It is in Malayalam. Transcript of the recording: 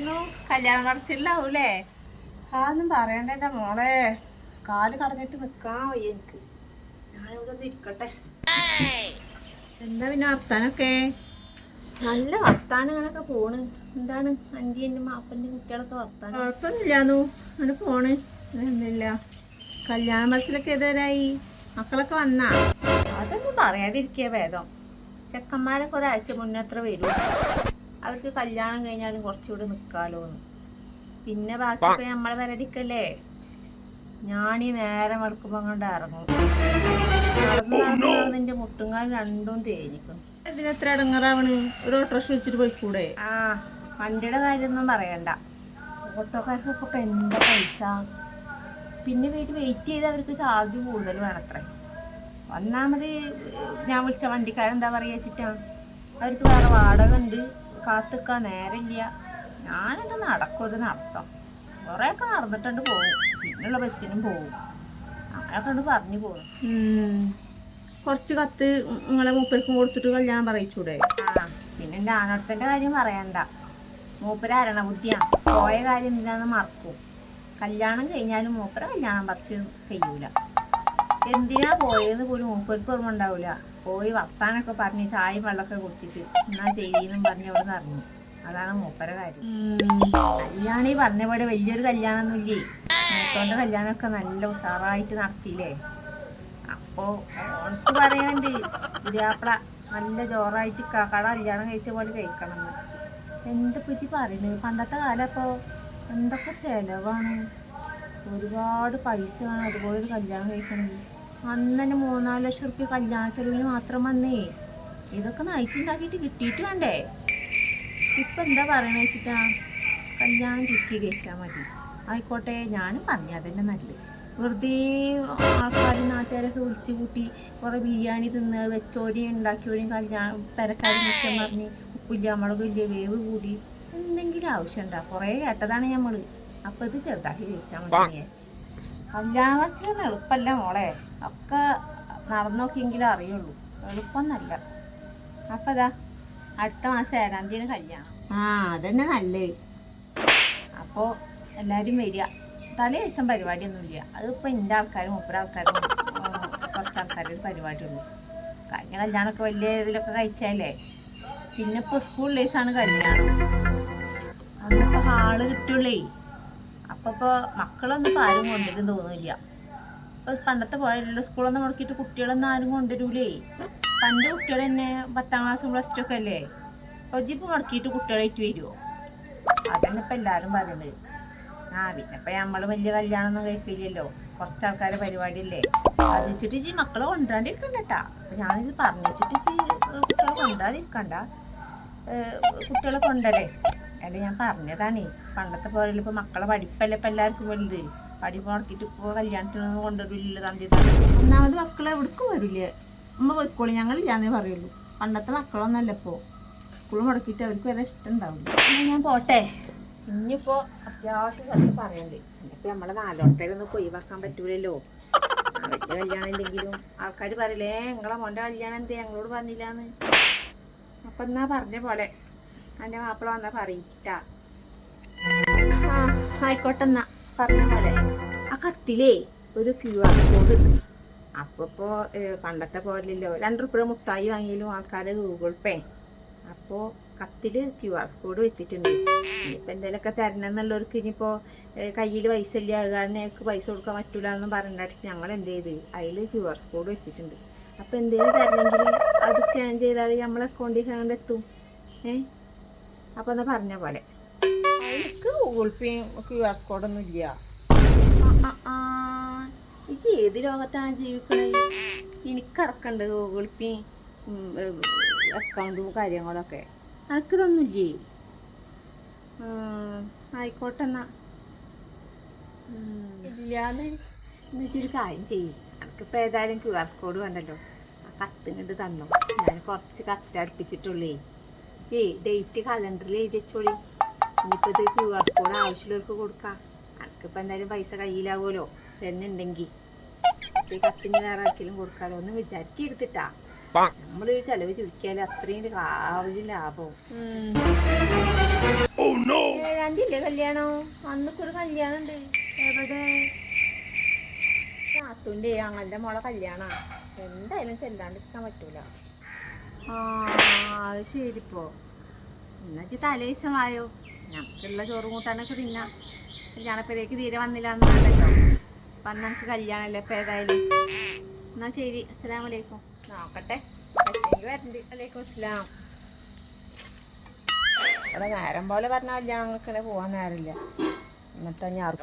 എന്തായിരുന്നു കല്യാണം പറിച്ചില്ലാവൂലേ അതൊന്നും പറയണ്ട എന്റെ മോളെ. കാൽ കടഞ്ഞിട്ട് നിൽക്കാൻ വയ്യ എനിക്ക്. ഞാനിവിടെ ഒന്ന് ഇരിക്കട്ടെ. എന്താ പിന്നെ വർത്താനൊക്കെ? നല്ല വർത്താനങ്ങളൊക്കെ പോണ്. എന്താണ് അന്റെ എന്റെ മാപ്പന്റെ കുട്ടികളൊക്കെ വർത്താനം? കുഴപ്പമൊന്നുമില്ലാന്നു. അങ്ങനെ പോണ്. ഒന്നുമില്ല. കല്യാണ മത്സരമൊക്കെ ഏതുവരായി മക്കളൊക്കെ വന്നാ? അതൊന്നും പറയാതിരിക്കേ ഭേദം. ചെക്കന്മാരൊക്കെ ഒരാഴ്ച മുന്നേ അത്ര വരും. അവർക്ക് കല്യാണം കഴിഞ്ഞാലും കുറച്ചുകൂടെ നിൽക്കാലോ എന്ന് പിന്നെ ബാക്കിയൊക്കെ നമ്മളെ വരടിക്കല്ലേ ഞാനീ നേരം വെളുക്കുമ്പോൾ അങ്ങോട്ട് ഇറങ്ങും. നടന്ന് നടന്ന് നടന്ന് എന്റെ മുട്ടുങ്കാലും രണ്ടും തേനിക്കും ഇതിനെത്ര ഇടങ്ങറാവണ്? ഒരു ഓട്ടോറിക്ഷ വെച്ചിട്ട് പോയിക്കൂടെ? ആ വണ്ടിയുടെ കാര്യമൊന്നും പറയണ്ട. ഓട്ടോക്കാർക്കൊക്കെ ഇപ്പം എന്താ പൈസ. പിന്നെ വീട്ടിൽ വെയിറ്റ് ചെയ്ത് അവർക്ക് ചാർജ് കൂടുതൽ വേണത്രേ. ഒന്നാമത് ഞാൻ വിളിച്ച വണ്ടിക്കാരെന്താ പറയുക വെച്ചിട്ടാ? അവർക്ക് വേറെ വാടക ഉണ്ട്. കാത്തുക്കാൻ നേരമില്ല. ഞാനിത് നടക്കൊരു നടത്തം കുറേയൊക്കെ നടന്നിട്ടുണ്ട് പോകും പിന്നുള്ള ബസ്സിനും പോകും അങ്ങനെയൊക്കെ പറഞ്ഞു പോകും. കുറച്ച് കത്ത് നിങ്ങളെ മൂപ്പർക്കും കൊടുത്തിട്ട് കല്യാണം പറയിച്ചൂടെ? ആ പിന്നെ എന്റെ ആണടത്തിന്റെ കാര്യം പറയണ്ട. മൂപ്പര അരണ ബുദ്ധിയാണ് പോയ കാര്യം എന്തിനാന്ന് മറക്കും. കല്യാണം കഴിഞ്ഞാലും മൂപ്പര കല്യാണം പറിച്ച് കഴിയൂല എന്തിനാ പോയെന്ന് പോലും മൂപ്പർക്ക് ഓർമ്മ ഉണ്ടാവില്ല പോയി വർത്താനൊക്കെ പറഞ്ഞ് ചായയും വെള്ളമൊക്കെ കുടിച്ചിട്ട് എന്നാ ശരിയെന്നും പറഞ്ഞ് അവിടെ ഇറങ്ങി. അതാണ് മൂപ്പര കാര്യം. കല്യാണം ഈ പറഞ്ഞ പോലെ വലിയൊരു കല്യാണമൊന്നുമില്ലേ? മൂത്തോന്റെ കല്യാണമൊക്കെ നല്ല ഉഷാറായിട്ട് നടത്തിയില്ലേ? അപ്പോ ഓനക്ക് പറയാണ്ട് പുതിയാപ്പള നല്ല ജോറായിട്ട് കട കല്യാണം കഴിച്ച പോലെ കഴിക്കണം എന്തൊക്കെ ഇച്ചി പറയുന്നത് പണ്ടത്തെ കാലം അപ്പോ എന്തൊക്കെ ചെലവാണ്? ഒരുപാട് പൈസ വേണം അതുപോലെ ഒരു കല്യാണം കഴിക്കണമെങ്കിൽ. അന്ന് മൂന്നാൽ ലക്ഷം റുപ്യ കല്യാണ ചെലവിന് മാത്രം വന്നേ. ഇതൊക്കെ നയിച്ചുണ്ടാക്കിയിട്ട് കിട്ടിയിട്ട് വേണ്ടേ? ഇപ്പൊ എന്താ പറയണ വെച്ചിട്ടാ കല്യാണം ചുറ്റി കഴിച്ചാൽ മതി. ആയിക്കോട്ടെ ഞാനും പറഞ്ഞു അതന്നെ നല്ലത്. വെറുതെ ആൾക്കാർ നാട്ടുകാരൊക്കെ വിളിച്ച് കൂട്ടി കുറേ ബിരിയാണി തിന്ന് വെച്ചോരി ഉണ്ടാക്കിയോരും കല്യാണം പെരക്കാരും കുറ്റം പറഞ്ഞ് ഉപ്പില്ല മുളകില്ല വേവ് കൂടി. എന്തെങ്കിലും ആവശ്യമുണ്ടാ കുറേ കേട്ടതാണ് നമ്മൾ അപ്പോൾ ഇത് ചെറുതാക്കി കഴിച്ചാൽ മതി കല്യാണം വെച്ചാൽ എളുപ്പമല്ല മോളെ. ഒക്കെ നടന്നോക്കിയെങ്കിലും അറിയുള്ളൂ. എളുപ്പമൊന്നല്ല അപ്പം അതാ അടുത്ത മാസം ഏഴാം തീയതി കല്യാണം. ആ അതന്നെ നല്ലത് അപ്പോൾ എല്ലാവരും വരിക. തലേ ദിവസം പരിപാടിയൊന്നുമില്ല. അതിപ്പോൾ എന്റെ ആൾക്കാരും മുപ്പര ആൾക്കാരും കുറച്ച് ആൾക്കാരുടെ ഒരു പരിപാടിയുള്ളൂ. കഴിഞ്ഞ കല്യാണമൊക്കെ വലിയ ഇതിലൊക്കെ കഴിച്ചാലേ പിന്നെ ഇപ്പോൾ സ്കൂൾ ഡേയ്സാണ് കല്യാണം. അന്നിപ്പോൾ ഹാൾ കിട്ടുള്ളേ അപ്പോൾ ഇപ്പോൾ മക്കളൊന്നും ഇപ്പോൾ ആരും കൊണ്ടിട്ടും ഇപ്പോൾ പണ്ടത്തെ പോലെയല്ലോ സ്കൂളൊന്നും മുടക്കിയിട്ട് കുട്ടികളൊന്നും ആരും കൊണ്ടുവരൂലേ. പണ്ട് കുട്ടികൾ തന്നെ പത്താം ക്ലാസ്സും പ്ലസ് ടു ഒക്കെ അല്ലേ? ഒജിപ്പ് ജിപ്പ് മുടക്കിയിട്ട് കുട്ടികളായിട്ട് വരുമോ അതന്നെ ഇപ്പം എല്ലാവരും പറയുന്നത് ആ പിന്നെ ഇപ്പം നമ്മൾ വലിയ കല്യാണമൊന്നും കഴിക്കില്ലല്ലോ കുറച്ച് ആൾക്കാരെ പരിപാടിയല്ലേ. അത് വെച്ചിട്ട് ജി മക്കളെ കൊണ്ടുവരാണ്ടിരിക്കണ്ട കേട്ടാ അപ്പം ഞാനിത് പറഞ്ഞു വെച്ചിട്ട് ജി കുട്ടികളെ കൊണ്ടുവരാതിരിക്കണ്ട. കുട്ടികളെ കൊണ്ടല്ലേ അല്ല ഞാൻ പറഞ്ഞതാണേ. പണ്ടത്തെ പോലെ ഇപ്പം മക്കളെ പഠിപ്പല്ലേ ഇപ്പം എല്ലാവർക്കും വലുത്. പഠിപ്പ് മുടക്കിയിട്ട് ഇപ്പോൾ കല്യാണത്തിനൊന്നും കൊണ്ടുവരില്ല തന്തി. ഒന്നാമത് മക്കളെ എവിടേക്കും വരില്ല ഉമ്മ പോയിക്കോളി ഞങ്ങളില്ലാന്നേ പറയുള്ളൂ. പണ്ടത്തെ മക്കളൊന്നല്ല ഇപ്പോൾ സ്കൂൾ മുടക്കിയിട്ട് അവർക്ക് വരെ ഇഷ്ടം ഉണ്ടാവില്ല. ഞാൻ പോട്ടെ. ഇനിയിപ്പോ അത്യാവശ്യം കുറച്ച് പറയണ്ട്. ഇനിയിപ്പോ നമ്മളെ നാലോട്ടയിലൊന്നും ഒഴിവാക്കാൻ പറ്റൂലല്ലോ. വലിയ കല്യാണം ഇല്ലെങ്കിലും ആൾക്കാർ പറയില്ലേ നിങ്ങളെ മോന്റെ കല്യാണം എന്തേ? ഞങ്ങളോട് പറഞ്ഞില്ലാന്ന്. അപ്പൊ എന്നാ പറഞ്ഞ പോലെ. എന്റെ മാപ്പിള വന്നാ പറയിട്ടാ ആയിക്കോട്ടെന്നാ പറഞ്ഞ പോലെ ആ കത്തിലേ ഒരു ക്യു ആർ കോഡ് ഉണ്ട്. അപ്പോൾ ഇപ്പോൾ പണ്ടത്തെ പോലെയല്ലോ. രണ്ട് റുപ്യ മുട്ടായി വാങ്ങിയാലും ആൾക്കാർ ഗൂഗിൾ പേ അപ്പോൾ കത്തിൽ ക്യു ആർ കോഡ് വെച്ചിട്ടുണ്ട്. ഇനിയിപ്പോൾ എന്തെങ്കിലുമൊക്കെ തരണം എന്നുള്ളവർക്ക് ഇനിയിപ്പോൾ കയ്യിൽ പൈസ ഇല്ല അത് പൈസ കൊടുക്കാൻ പറ്റൂല എന്ന് പറഞ്ഞിട്ട് ഞങ്ങൾ എന്ത് ചെയ്ത്? അതിൽ ക്യു ആർ കോഡ് വെച്ചിട്ടുണ്ട്. അപ്പോൾ എന്തെങ്കിലും തരണമെങ്കിൽ അത് സ്കാൻ ചെയ്താൽ നമ്മളെ അക്കൗണ്ടിൽ കണ്ടെത്തും ഏ? അപ്പോൾ എന്നാൽ പറഞ്ഞ പോലെ. ഗൂഗിൾ പേയും ക്യു ആർ കോഡൊന്നും ഇല്ല. ഇജ്ജ് ഏത് ലോകത്താണ് ജീവിക്കുന്നത് എനിക്കടക്കണ്ട് ഗൂഗിൾ പേ അക്കൗണ്ടും കാര്യങ്ങളൊക്കെ. എനിക്കിതൊന്നുമില്ലേ ഉം, ആയിക്കോട്ടെ എന്നാ. ഇല്ലാന്ന്. എന്ന് വെച്ചൊരു കാര്യം ചെയ്യും. എനിക്കിപ്പോൾ ഏതായാലും ക്യു ആർ കോഡ് വേണ്ടല്ലോ. ആ കത്തിനിട്ട് തന്നു. ഞാൻ കുറച്ച് കത്ത് അടുപ്പിച്ചിട്ടുള്ളേ. ജേ ഡേറ്റ് കലണ്ടറിൽ എഴുതി വെച്ചോളി. ഇനിയിപ്പോൾ ഇത് ക്യു ആർ കോഡ് ആവശ്യമുള്ളവർക്ക് കൊടുക്കാം. അനക്കിപ്പോൾ എന്തായാലും പൈസ കയ്യിലാവുമല്ലോ. തന്നെ ഉണ്ടെങ്കിൽ ഈ കത്തിന് വേറെ ആർക്കെങ്കിലും കൊടുക്കാലോ ഒന്ന് വിചാരിക്കെടുത്തിട്ടാ നമ്മളൊരു ചെലവ് ചുരുക്കിയാൽ അത്രയും കാവലി ലാഭവും. ഉം. ഏഴാം തീയതി അല്ലേ കല്യാണോ? അന്നൊക്കെ ഒരു കല്യാണം ഉണ്ട് എവിടെ? നാത്തുന്റെ ഞങ്ങളുടെ മോളെ കല്യാണ. എന്തായാലും ചെല്ലാണ്ടിരിക്കാൻ പറ്റൂല. ആ അത് ശരിപ്പോ. എന്നാ തലേശമായോ ഞങ്ങൾക്കുള്ള ചോറും കൂട്ടാനൊക്കെ തിന്നാം. കല്യാണപ്പേരേക്ക് തീരെ വന്നില്ല എന്നാണല്ലോ. അപ്പം നമുക്ക് കല്യാണമല്ലേ ഇപ്പം ഏതായാലും. എന്നാ ശരി. അസ്സലാമു വലൈക്കും നോക്കട്ടെ. വരണ്ട്. വലൈക്കും അസ്സലാം. ഇവിടെ നേരം പോലെ പറഞ്ഞ കല്യാണങ്ങൾക്കിടെ പോകാൻ നേരമില്ല. എന്നിട്ടാ ഞാൻ